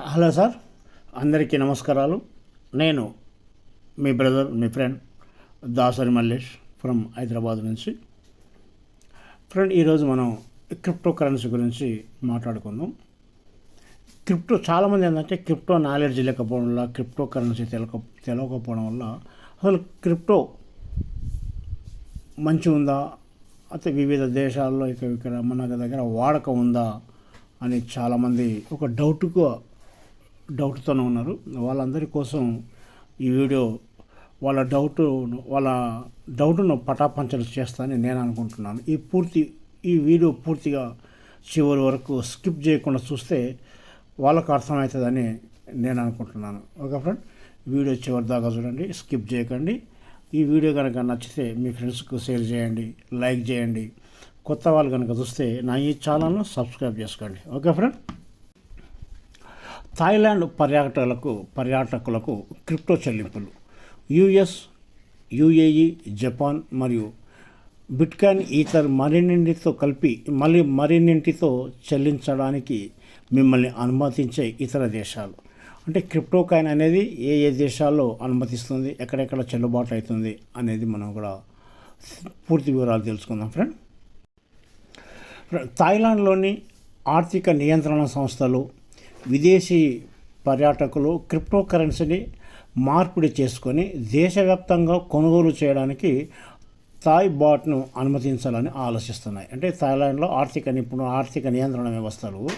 Hello sir. అందరికీ నమస్కారాలు. నేను మీ బ్రదర్ మీ ఫ్రెండ్ దాసరి మల్లేష్ ఫ్రమ్ హైదరాబాద్ నుంచి. ఫ్రెండ్ ఈరోజు మనం క్రిప్టో కరెన్సీ గురించి మాట్లాడుకుందాం. క్రిప్టో చాలామంది ఏంటంటే క్రిప్టో నాలెడ్జ్ లేకపోవడం వల్ల క్రిప్టో కరెన్సీ తెలక తెలియకపోవడం వల్ల అసలు క్రిప్టో మంచి ఉందా? అయితే వివిధ దేశాల్లో ఇక ఇక్కడ మన దగ్గర వాడకం ఉందా? అని చాలామంది ఒక డౌట్గా డౌట్తోనే ఉన్నారు. వాళ్ళందరి కోసం ఈ వీడియో వాళ్ళ డౌట్ వాళ్ళ డౌట్ను పటాపంచలు చేస్తానని నేను అనుకుంటున్నాను. ఈ పూర్తి ఈ వీడియో పూర్తిగా చివరి వరకు స్కిప్ చేయకుండా చూస్తే వాళ్ళకు అర్థమవుతుందని నేను అనుకుంటున్నాను. Okay friend? వీడియో చివరి దాకా చూడండి స్కిప్ చేయకండి. ఈ వీడియో కనుక నచ్చితే మీ ఫ్రెండ్స్కు షేర్ చేయండి లైక్ చేయండి. కొత్త వాళ్ళు కనుక చూస్తే నా ఈ ఛానల్ను సబ్స్క్రైబ్ చేసుకోండి. Okay friend? థాయిలాండ్ పర్యాటకులకు పర్యాటకులకు క్రిప్టో చెల్లింపులు. యుఎస్ యుఏఈ జపాన్ మరియు బిట్కాయిన్ ఈథర్ మరిన్నింటితో కలిపి మళ్ళీ మరిన్నింటితో చెల్లించడానికి మిమ్మల్ని అనుమతించే ఇతర దేశాలు. అంటే క్రిప్టో కాయిన్ అనేది ఏ ఏ దేశాల్లో అనుమతిస్తుంది ఎక్కడెక్కడ చెల్లుబాటు అవుతుంది అనేది మనం కూడా పూర్తి వివరాలు తెలుసుకుందాం ఫ్రెండ్. థాయిలాండ్లోని ఆర్థిక నియంత్రణ సంస్థలు విదేశీ పర్యాటకులు క్రిప్టో కరెన్సీని మార్పిడి చేసుకొని దేశవ్యాప్తంగా కొనుగోలు చేయడానికి థాయ్ బాట్ను అనుమతించాలని ఆలోచిస్తున్నాయి. అంటే థాయిలాండ్లో ఆర్థిక నిపుణులు ఆర్థిక నియంత్రణ వ్యవస్థలు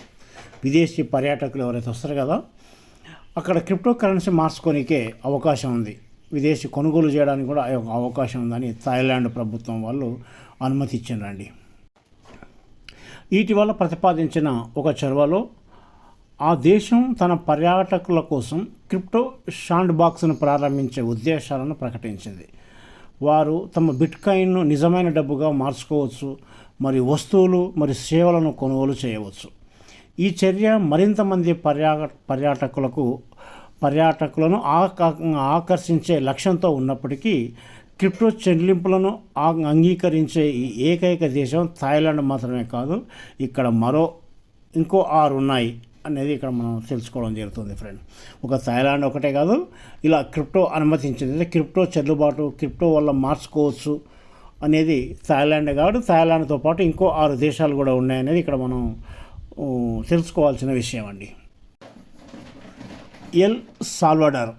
విదేశీ పర్యాటకులు ఎవరైతే వస్తారు కదా అక్కడ క్రిప్టో కరెన్సీ మార్చుకోనికే అవకాశం ఉంది. విదేశీ కొనుగోలు చేయడానికి కూడా అవకాశం ఉందని థాయిలాండ్ ప్రభుత్వం వాళ్ళు అనుమతి ఇచ్చిండ్రండి ఇటీవల ప్రతిపాదించిన ఒక చొరవలో ఆ దేశం తన పర్యాటకుల కోసం క్రిప్టో షాండ్ బాక్స్ను ప్రారంభించే ఉద్దేశాలను ప్రకటించింది. వారు తమ బిట్కాయిన్ను నిజమైన డబ్బుగా మార్చుకోవచ్చు మరియు వస్తువులు మరియు సేవలను కొనుగోలు చేయవచ్చు. ఈ చర్య మరింత మంది పర్యా పర్యాటకులకు పర్యాటకులను ఆకర్షించే లక్ష్యంతో ఉన్నప్పటికీ క్రిప్టో చెల్లింపులను అంగీకరించే ఈ ఏకైక దేశం థాయిలాండ్ మాత్రమే కాదు ఇక్కడ మరో ఇంకో ఆరు ఉన్నాయి. అనేది ఇక్కడ మనం తెలుసుకోవడం జరుగుతుంది ఫ్రెండ్ ఒక థాయిలాండ్ ఒకటే కాదు ఇలా క్రిప్టో అనుమతించింది. క్రిప్టో చెల్లుబాటు క్రిప్టో వల్ల మార్చుకోవచ్చు అనేది థాయిలాండ్ కాదు థాయిలాండ్తో పాటు ఇంకో ఆరు దేశాలు కూడా ఉన్నాయనేది ఇక్కడ మనం తెలుసుకోవాల్సిన విషయం అండి. ఎల్ సాల్వడార్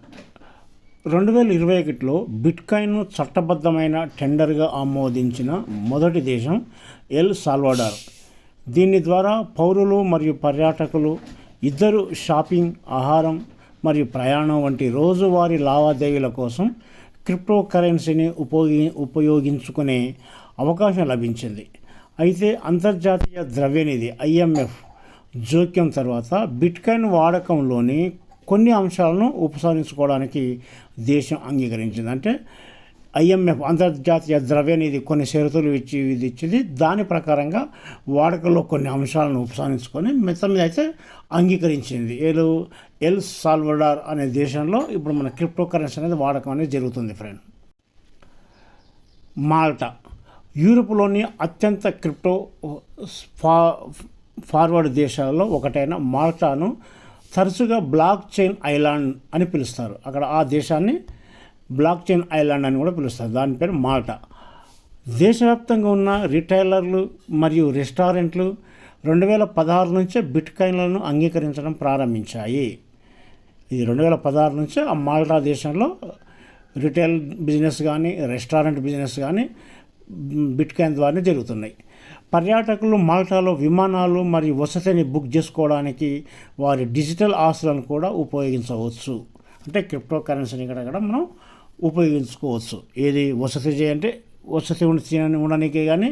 రెండు వేల ఇరవై ఒకటిలో బిట్కాయిన్ను చట్టబద్ధమైన టెండర్గా ఆమోదించిన మొదటి దేశం ఎల్ సాల్వడార్. దీని ద్వారా పౌరులు మరియు పర్యాటకులు ఇద్దరు షాపింగ్ ఆహారం మరియు ప్రయాణం వంటి రోజువారీ లావాదేవీల కోసం క్రిప్టో కరెన్సీని ఉపయోగి ఉపయోగించుకునే అవకాశం లభించింది. అయితే అంతర్జాతీయ ద్రవ్యనిధి ఐఎంఎఫ్ జోక్యం తర్వాత బిట్కాయిన్ వాడకంలోని కొన్ని అంశాలను ఉపసంహరించుకోవడానికి దేశం అంగీకరించింది. అంటే ఐఎంఎఫ్ అంతర్జాతీయ ద్రవ్యనిధి కొన్ని షరతులు ఇచ్చి ఇది ఇచ్చింది. దాని ప్రకారంగా వాడుకలో కొన్ని అంశాలను ఉపసంహరించుకొని మిగతా మీద అయితే అంగీకరించింది. ఏలు ఎల్ సాల్వడార్ అనే దేశంలో ఇప్పుడు మన క్రిప్టో కరెన్సీ అనేది వాడకం అనేది జరుగుతుంది ఫ్రెండ్. మాల్టా. యూరోప్లోని అత్యంత క్రిప్టో ఫా ఫార్వర్డ్ దేశాల్లో ఒకటైన మాల్టాను తరచుగా బ్లాక్ చైన్ ఐలాండ్ అని పిలుస్తారు. అక్కడ ఆ దేశాన్ని బ్లాక్ చైన్ ఐలాండ్ అని కూడా పిలుస్తారు. దాని పేరు మాల్టా. దేశవ్యాప్తంగా ఉన్న రిటైలర్లు మరియు రెస్టారెంట్లు రెండు వేల పదహారు నుంచే బిట్కాయిన్లను అంగీకరించడం ప్రారంభించాయి. ఇది రెండు వేల పదహారు నుంచే ఆ మాల్టా దేశంలో రిటైల్ బిజినెస్ కానీ రెస్టారెంట్ బిజినెస్ కానీ బిట్కాయిన్ ద్వారానే జరుగుతున్నాయి. పర్యాటకులు మాల్టాలో విమానాలు మరియు వసతిని బుక్ చేసుకోవడానికి వారి డిజిటల్ ఆస్తులను కూడా ఉపయోగించవచ్చు. అంటే క్రిప్టో కరెన్సీని కూడా మనం ఉపయోగించుకోవచ్చు. ఏది వసతి అంటే వసతి ఉండడానికి కానీ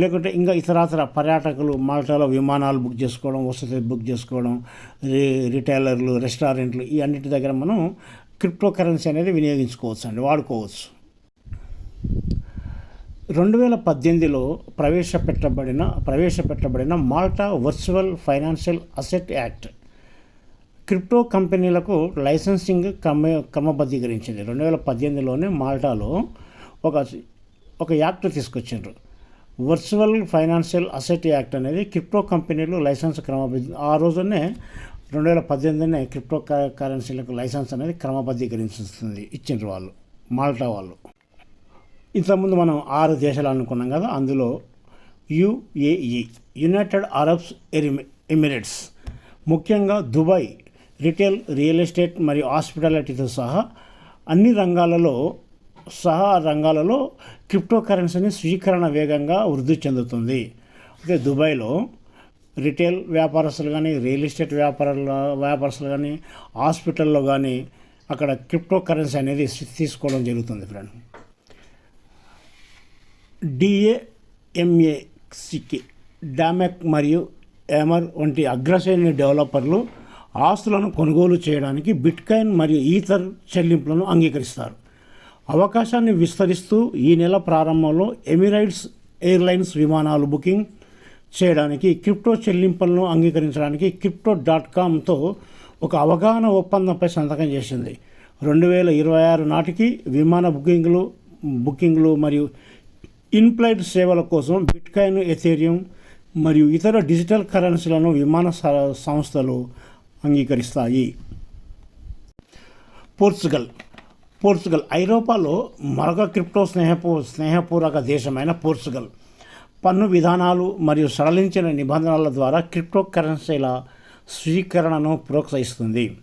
లేకుంటే ఇంకా ఇతరాతర పర్యాటకులు మాల్టాలో విమానాలు బుక్ చేసుకోవడం వసతి బుక్ చేసుకోవడం రీ రిటైలర్లు రెస్టారెంట్లు ఈ అన్నిటి దగ్గర మనం క్రిప్టో కరెన్సీ అనేది వినియోగించుకోవచ్చు అండి వాడుకోవచ్చు. రెండు వేల పద్దెనిమిదిలో ప్రవేశపెట్టబడిన ప్రవేశపెట్టబడిన Malta virtual financial asset act crypto కంపెనీలకు లైసెన్సింగ్ క్రమ క్రమబద్ధీకరించింది. రెండు వేల పద్దెనిమిదిలోనే మాల్టాలో ఒక ఒక యాక్ట్ తీసుకొచ్చిండ్రు. వర్చువల్ ఫైనాన్షియల్ అసెట్ యాక్ట్ అనేది క్రిప్టో కంపెనీలు లైసెన్స్ క్రమబద్ధి ఆ రోజునే రెండు వేల పద్దెనిమిదినే క్రిప్టో కరెన్సీలకు లైసెన్స్ అనేది క్రమబద్ధీకరించుతుంది ఇచ్చిండ్రు వాళ్ళు మాల్టా వాళ్ళు. ఇంతకుముందు మనం ఆరు దేశాలు అనుకున్నాం కదా అందులో యుఏఈ యునైటెడ్ అరబ్స్ ఎరిమి ఎమిరేట్స్ ముఖ్యంగా దుబాయ్ రిటైల్ రియల్ ఎస్టేట్ మరియు హాస్పిటాలిటీతో సహా అన్ని రంగాలలో సహా రంగాలలో క్రిప్టో కరెన్సీని స్వీకరణ వేగంగా వృద్ధి చెందుతుంది. అయితే దుబాయ్లో రిటైల్ వ్యాపారస్తులు కానీ రియల్ ఎస్టేట్ వ్యాపారాల వ్యాపారస్తులు కానీ హాస్పిటల్లో కానీ అక్కడ క్రిప్టో కరెన్సీ అనేది తీసుకోవడం జరుగుతుంది ఫ్రెండ్. డిఏఎంఏసికి డామెక్ మరియు ఎమర్ వంటి అగ్రశ్రేణి డెవలపర్లు ఆస్తులను కొనుగోలు చేయడానికి బిట్కాయిన్ మరియు ఈథర్ చెల్లింపులను అంగీకరిస్తారు. అవకాశాన్ని విస్తరిస్తూ ఈ నెల ప్రారంభంలో ఎమిరైట్స్ ఎయిర్లైన్స్ విమానాలు బుకింగ్ చేయడానికి క్రిప్టో చెల్లింపులను అంగీకరించడానికి క్రిప్టో డాట్ కామ్తో ఒక అవగాహన ఒప్పందంపై సంతకం చేసింది. రెండు వేల ఇరవై ఆరు నాటికి విమాన బుకింగ్లు బుకింగ్లు మరియు ఇన్ఫ్లైట్ సేవల కోసం బిట్కాయిన్ ఎథేరియం మరియు ఇతర డిజిటల్ కరెన్సీలను విమాన స- సంస్థలు అంగీకరిస్తాయి. పోర్చుగల్. పోర్చుగల్ ఐరోపాలో మరొక క్రిప్టో స్నేహపూ స్నేహపూర్వక దేశమైన పోర్చుగల్. పన్ను విధానాలు మరియు సడలించిన నిబంధనల ద్వారా క్రిప్టో కరెన్సీల స్వీకరణను ప్రోత్సహిస్తుంది.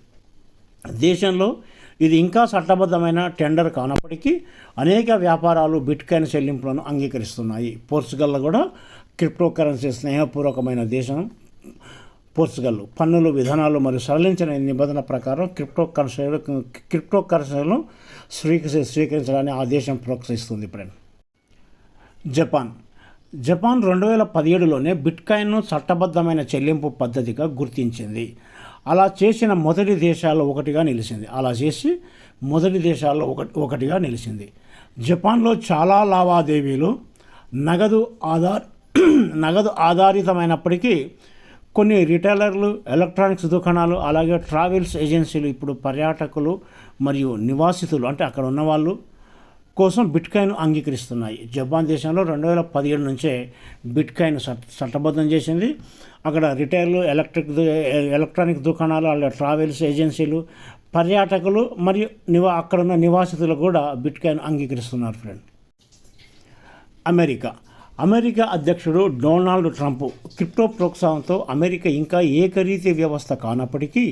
దేశంలో ఇది ఇంకా చట్టబద్ధమైన టెండర్ కానప్పటికీ అనేక వ్యాపారాలు బిట్కాయిన్ చెల్లింపులను అంగీకరిస్తున్నాయి. పోర్చుగల్లో కూడా క్రిప్టో కరెన్సీ స్నేహపూర్వకమైన దేశం పోర్చుగల్ పన్నులు విధానాలు మరియు సరళించిన నిబంధన ప్రకారం క్రిప్టో కరెన్సీలు క్రిప్టో కరెన్సీలను స్వీకరి స్వీకరించడాన్ని ఆ దేశం ప్రోత్సహిస్తుంది ఇప్పుడు. జపాన్. జపాన్ రెండు వేల పదిహేడులోనే బిట్కాయిన్ను చట్టబద్ధమైన చెల్లింపు పద్ధతిగా గుర్తించింది. అలా చేసిన మొదటి దేశాల్లో ఒకటిగా నిలిచింది. అలా చేసి మొదటి దేశాల్లో ఒక ఒకటిగా నిలిచింది. జపాన్లో చాలా లావాదేవీలు నగదు ఆధార్ నగదు ఆధారితమైనప్పటికీ కొన్ని రిటైలర్లు ఎలక్ట్రానిక్స్ దుకాణాలు అలాగే ట్రావెల్స్ ఏజెన్సీలు ఇప్పుడు పర్యాటకులు మరియు నివాసితులు అంటే అక్కడ ఉన్నవాళ్ళు కోసం బిట్కాయిన్ అంగీకరిస్తున్నాయి. జపాన్ దేశంలో రెండు వేల పదిహేడు నుంచే బిట్కాయిన్ చట్టబద్ధం చేసింది. అక్కడ రిటైర్లు ఎలక్ట్రిక్ ఎలక్ట్రానిక్ దుకాణాలు అలాగే ట్రావెల్స్ ఏజెన్సీలు పర్యాటకులు మరియు నివా అక్కడ ఉన్న నివాసితులు కూడా బిట్కాయిన్ అంగీకరిస్తున్నారు ఫ్రెండ్. అమెరికా. అమెరికా అధ్యక్షుడు డొనాల్డ్ ట్రంప్ క్రిప్టో ప్రోత్సాహంతో అమెరికా ఇంకా ఏకరీతి వ్యవస్థ కానప్పటికీ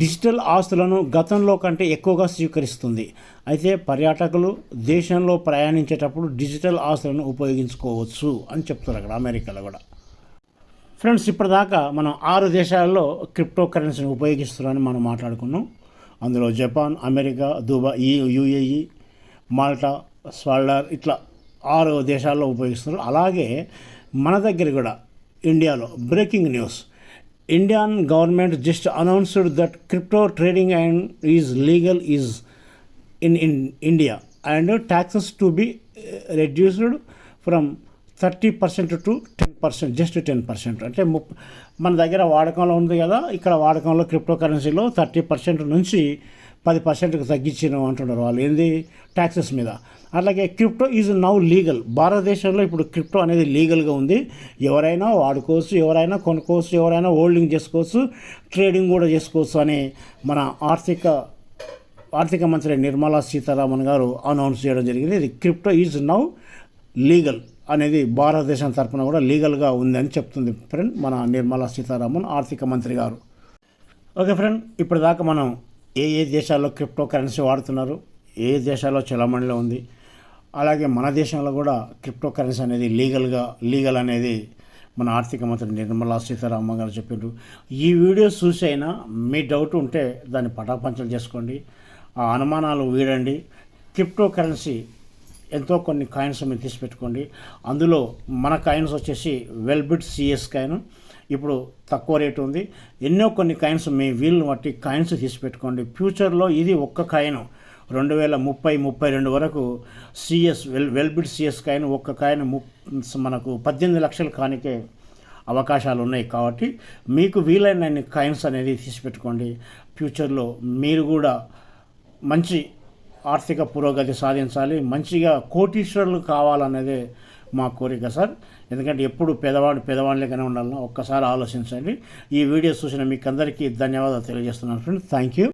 డిజిటల్ ఆస్తులను గతంలో కంటే ఎక్కువగా స్వీకరిస్తుంది. అయితే పర్యాటకులు దేశంలో ప్రయాణించేటప్పుడు డిజిటల్ ఆస్తులను ఉపయోగించుకోవచ్చు అని చెప్తారు అక్కడ అమెరికాలో కూడా. ఫ్రెండ్స్ ఇప్పటిదాకా మనం ఆరు దేశాల్లో క్రిప్టో కరెన్సీని ఉపయోగిస్తున్నారని మనం మాట్లాడుకున్నాం. అందులో జపాన్ అమెరికా దుబాయ్ ఈ యుఏఈ మాల్టా స్వాల్డార్ ఇట్లా ఆరు దేశాల్లో ఉపయోగిస్తున్నారు. అలాగే మన దగ్గర కూడా ఇండియాలో breaking news. Indian government just announced that crypto trading and is legal is in in India. And taxes to be reduced from thirty percent to ten percent just ten percent అంటే ముప్ మన దగ్గర వాడకంలో ఉంది కదా ఇక్కడ వాడకంలో క్రిప్టో కరెన్సీలో థర్టీ పర్సెంట్ నుంచి పది పర్సెంట్కి తగ్గించిన అంటున్నారు వాళ్ళు. ఏంది? ట్యాక్సెస్ మీద. అట్లాగే క్రిప్టో ఈజ్ నౌ లీగల్ భారతదేశంలో ఇప్పుడు క్రిప్టో అనేది లీగల్గా ఉంది. ఎవరైనా వాడుకోవచ్చు ఎవరైనా కొనుక్కోవచ్చు ఎవరైనా హోల్డింగ్ చేసుకోవచ్చు ట్రేడింగ్ కూడా చేసుకోవచ్చు అని మన ఆర్థిక ఆర్థిక మంత్రి నిర్మలా సీతారామన్ గారు అనౌన్స్ చేయడం జరిగింది. ఇది క్రిప్టో ఈజ్ నౌ లీగల్ అనేది భారతదేశం తరఫున కూడా లీగల్గా ఉందని చెప్తుంది ఫ్రెండ్ మన నిర్మలా సీతారామన్ ఆర్థిక మంత్రి గారు. ఓకే ఫ్రెండ్ ఇప్పటిదాకా మనం ఏ ఏ దేశాల్లో క్రిప్టో కరెన్సీ వాడుతున్నారు? ఏ దేశాల్లో చలామణిలో ఉంది? అలాగే మన దేశంలో కూడా క్రిప్టో కరెన్సీ అనేది లీగల్గా లీగల్ అనేది మన ఆర్థిక మంత్రి నిర్మలా సీతారామన్ గారు చెప్పారు ఈ వీడియో చూసి అయినా మీ డౌట్ ఉంటే దాన్ని పటాపంచలు చేసుకోండి. ఆ అనుమానాలు వీడండి. క్రిప్టో కరెన్సీ ఎంతో కొన్ని కాయిన్స్ మీరు తీసి పెట్టుకోండి అందులో మన కాయిన్స్ వచ్చేసి వెల్బిట్ సిఎస్ కాయిన్ ఇప్పుడు తక్కువ రేటు ఉంది. ఎన్నో కొన్ని కాయిన్స్ మీ వీలుని బట్టి కాయిన్స్ తీసి పెట్టుకోండి ఫ్యూచర్లో ఇది ఒక్క కాయిన్ రెండు వేల ముప్పై ముప్పై రెండు వరకు సిఎస్ వెల్ వెల్బిడ్ సిఎస్ కాయిన్ ఒక్క కాయిన్ ము మనకు పద్దెనిమిది లక్షలు కానికే అవకాశాలు ఉన్నాయి కాబట్టి మీకు వీలైన కాయిన్స్ అనేది తీసి పెట్టుకోండి ఫ్యూచర్లో మీరు కూడా మంచి ఆర్థిక పురోగతి సాధించాలి. మంచిగా కోటీశ్వరులు కావాలనేదే మా కోరిక సార్. ఎందుకంటే ఎప్పుడు పేదవాడు పేదవాళ్ళగానే ఉండాలన్నా ఒక్కసారి ఆలోచించండి. ఈ వీడియో చూసిన మీకు అందరికీ ధన్యవాదాలు తెలియజేస్తున్నాను ఫ్రెండ్ థ్యాంక్ యూ.